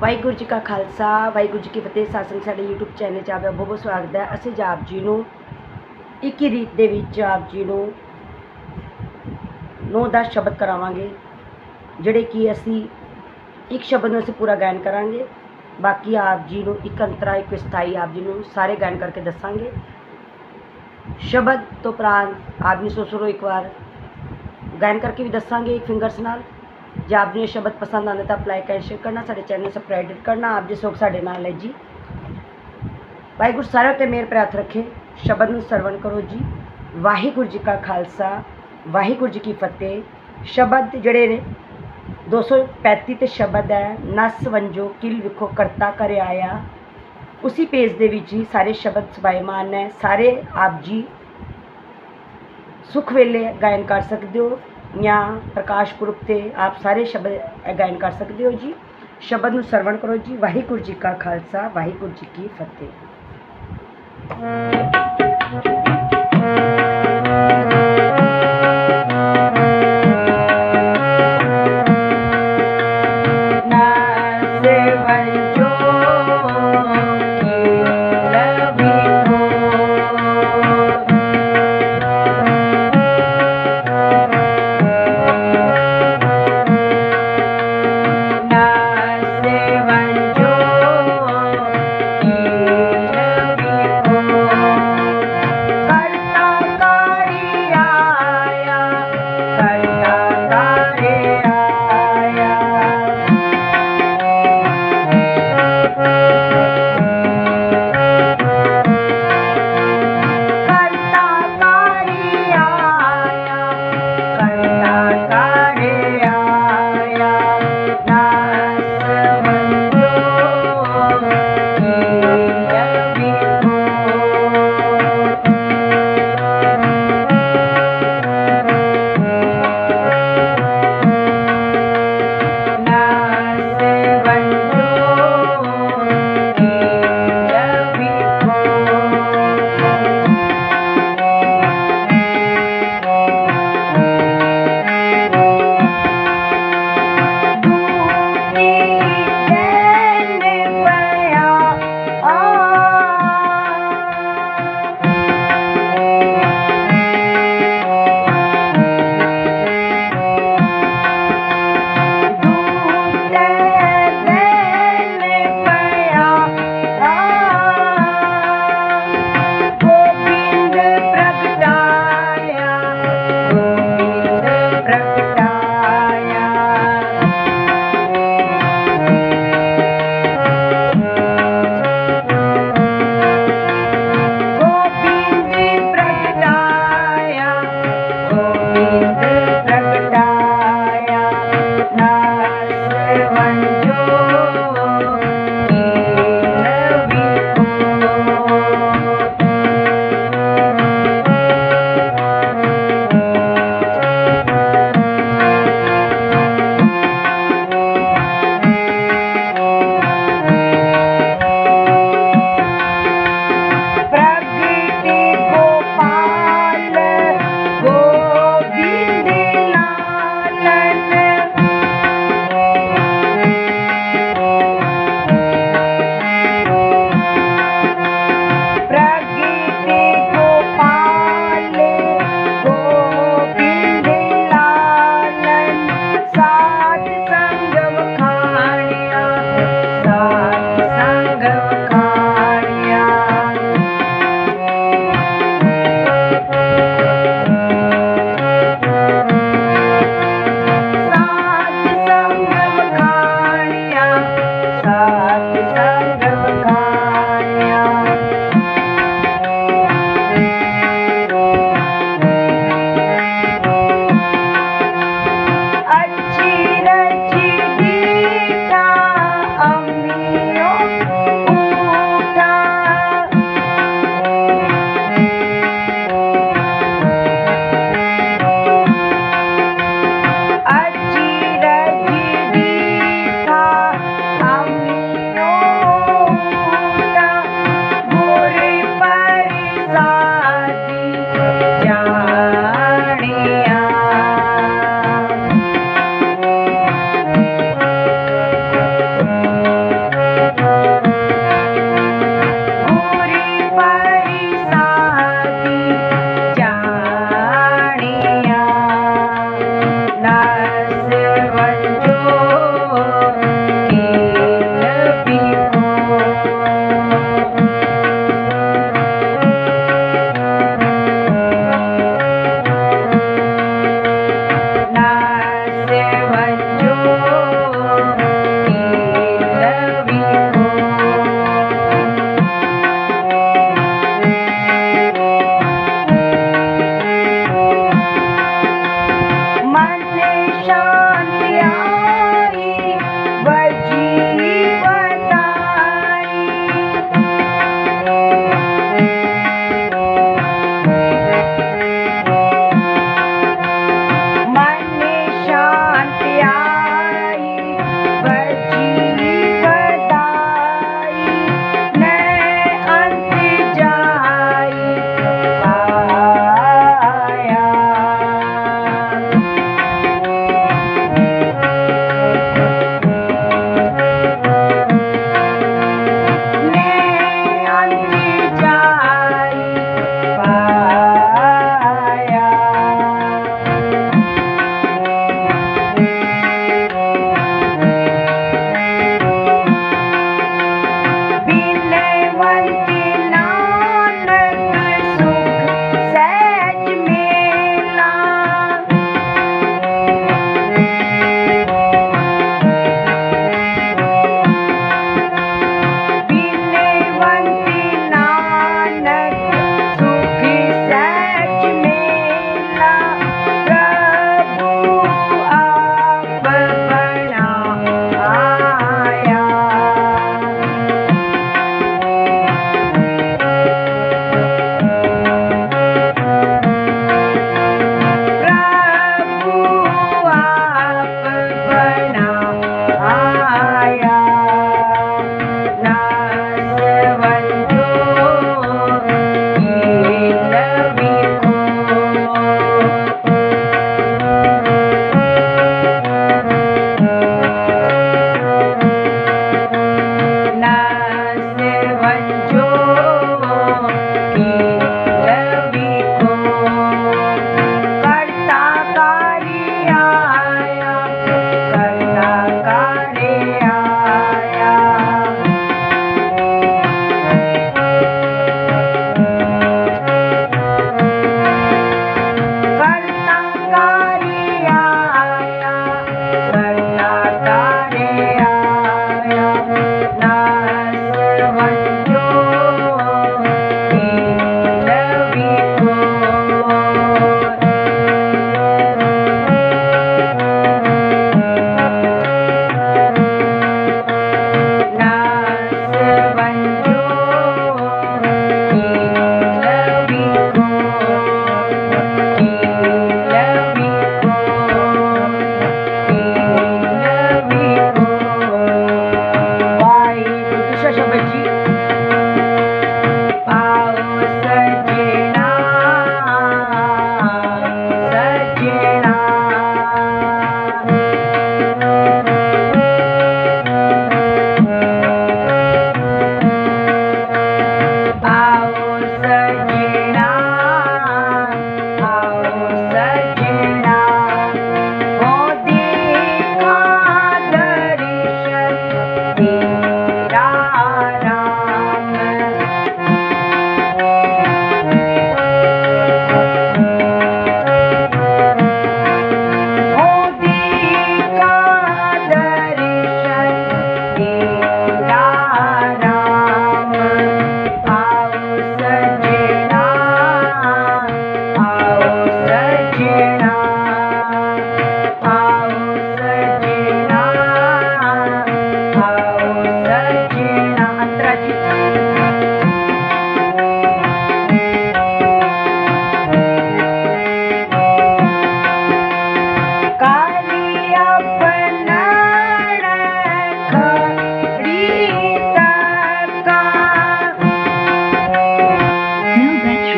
ਵਾਹਿਗੁਰੂ ਜੀ ਕਾ ਖਾਲਸਾ, ਵਾਹਿਗੁਰੂ ਜੀ ਕੀ ਫਤਿਹ ਸਾਸਨ ਸਾਡੇ YouTube channel 'ਚ ਆਪਦਾ ਬਹੁਤ ਬਹੁਤ ਸਵਾਗਤ ਹੈ। ਅਸੀਂ ਜੀ ਆਪ ਜੀ ਨੂੰ ਇੱਕ ਹੀ ਰੀਤ ਦੇ ਵਿੱਚ ਆਪ ਜੀ ਨੂੰ ਨੌ ਦਸ ਸ਼ਬਦ ਕਰਾਵਾਂਗੇ, ਜਿਹੜੇ ਕਿ ਅਸੀਂ ਇੱਕ ਸ਼ਬਦ ਨੂੰ ਅਸੀਂ ਪੂਰਾ ਗਾਇਨ ਕਰਾਂਗੇ। ਬਾਕੀ ਆਪ ਜੀ ਨੂੰ ਇੱਕ ਅੰਤਰਾ, ਇੱਕ ਸਥਾਈ ਆਪ ਜੀ ਨੂੰ ਸਾਰੇ ਗਾਇਨ ਕਰਕੇ ਦੱਸਾਂਗੇ। ਸ਼ਬਦ ਤੋਂ ਉਪਰੰਤ ਆਪ ਜੀ ਸੋਚੋ ਇੱਕ ਵਾਰ ਗਾਇਨ ਕਰਕੇ ਵੀ ਦੱਸਾਂਗੇ ਇੱਕ ਫਿੰਗਰਸ ਨਾਲ। ਜੇ ਆਪ ਜੀ ਨੂੰ ਸ਼ਬਦ ਪਸੰਦ ਆਉਂਦੇ ਤਾਂ ਲਾਈਕ ਐਂਡ ਸ਼ੇਅਰ ਕਰਨਾ, ਸਾਡੇ ਚੈਨਲ ਨੂੰ ਸਬਸਕ੍ਰਾਈਬ ਕਰਨਾ, ਆਪ ਜੀ ਸੋਖ ਸਾਡੇ ਨਾਲ ਹੈ ਜੀ। ਵਾਹਿਗੁਰੂ ਸਾਰਿਆਂ ਤੇ ਮੇਰ ਪ੍ਰਾਰਥ ਰੱਖੇ, ਸ਼ਬਦ ਨੂੰ ਸਰਵਣ ਕਰੋ ਜੀ। ਵਾਹਿਗੁਰੂ ਜੀ ਕਾ ਖਾਲਸਾ, ਵਾਹਿਗੁਰੂ ਜੀ ਕੀ ਫਤਿਹ। ਸ਼ਬਦ ਜਿਹੜੇ ਨੇ 235 ਤੇ ਸ਼ਬਦ ਹੈ ਨਸ ਵੰਜੋ ਕਿਲ ਵਿਖੋ ਕਰਤਾ ਕਰ ਆਇਆ। ਉਸੇ ਪੇਜ ਦੇ ਵਿੱਚ ਹੀ ਸਾਰੇ ਸ਼ਬਦ ਸਬਾਈਮਾਨ ਹੈ, ਸਾਰੇ ਆਪ ਜੀ ਸੁਖ ਵੇਲੇ ਗਾਇਨ ਕਰ ਸਕਦੇ ਹੋ। ਜਾਂ ਪ੍ਰਕਾਸ਼ ਪੁਰਬ ਤੇ ਆਪ ਸਾਰੇ ਸ਼ਬਦ ਇਹ ਗਾਇਨ ਕਰ ਸਕਦੇ ਹੋ ਜੀ। ਸ਼ਬਦ ਨੂੰ ਸਰਵਣ ਕਰੋ ਜੀ। ਵਾਹਿਗੁਰੂ ਜੀ ਕਾ ਖਾਲਸਾ, ਵਾਹਿਗੁਰੂ ਜੀ ਕੀ ਫਤਿਹ। Practica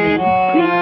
Please.